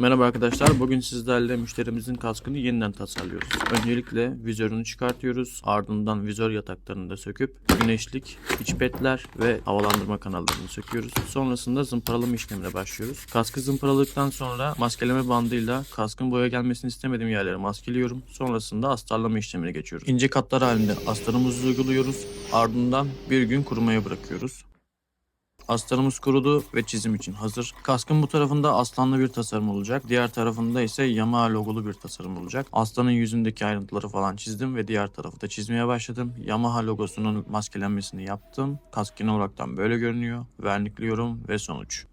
Merhaba arkadaşlar. Bugün sizlerle müşterimizin kaskını yeniden tasarlıyoruz. Öncelikle vizörünü çıkartıyoruz. Ardından vizör yataklarını da söküp güneşlik, iç petler ve havalandırma kanallarını söküyoruz. Sonrasında zımparalama işlemine başlıyoruz. Kaskı zımparaladıktan sonra maskeleme bandıyla kaskın boya gelmesini istemediğim yerlere maskeliyorum. Sonrasında astarlama işlemine geçiyoruz. İnce katlar halinde astarımızı uyguluyoruz. Ardından bir gün kurumaya bırakıyoruz. Astarımız kurudu ve çizim için hazır. Kaskın bu tarafında aslanlı bir tasarım olacak. Diğer tarafında ise Yamaha logolu bir tasarım olacak. Aslanın yüzündeki ayrıntıları falan çizdim ve diğer tarafı da çizmeye başladım. Yamaha logosunun maskelenmesini yaptım. Kask genel olaraktan böyle görünüyor. Vernikliyorum ve sonuç.